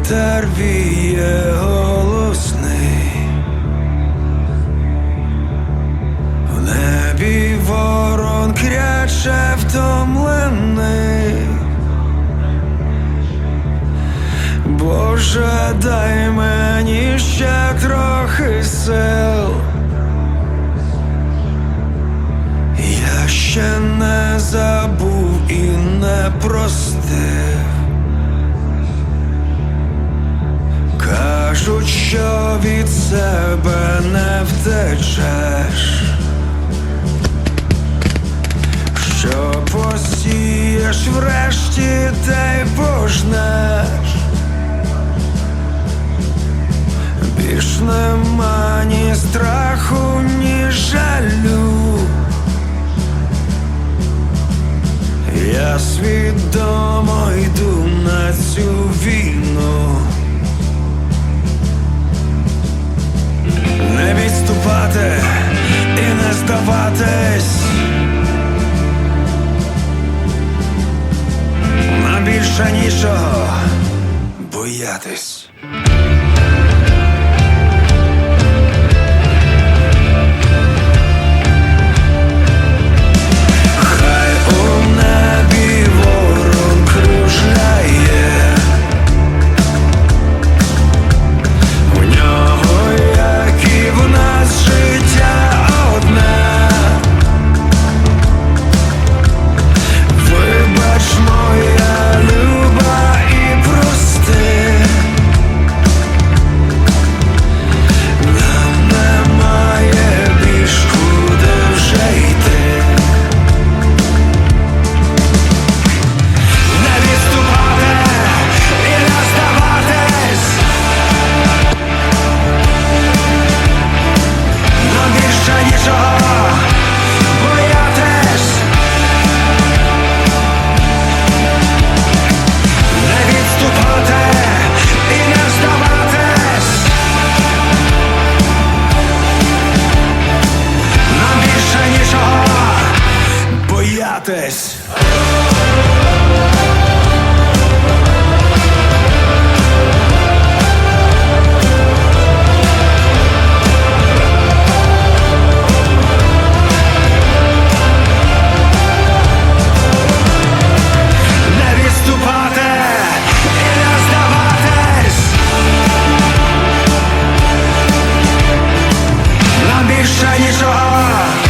вітер віє голосний, в небі ворон кряче втомлений. Боже, дай мені ще трохи сил. Я ще не забув і не простив. Кажуть, що від себе не втечеш, що посієш врешті, те й пожнеш. Більш нема ні страху, ні жалю. Я свідомо йду більше нічого боятись. Тримайтесь! Більше нічого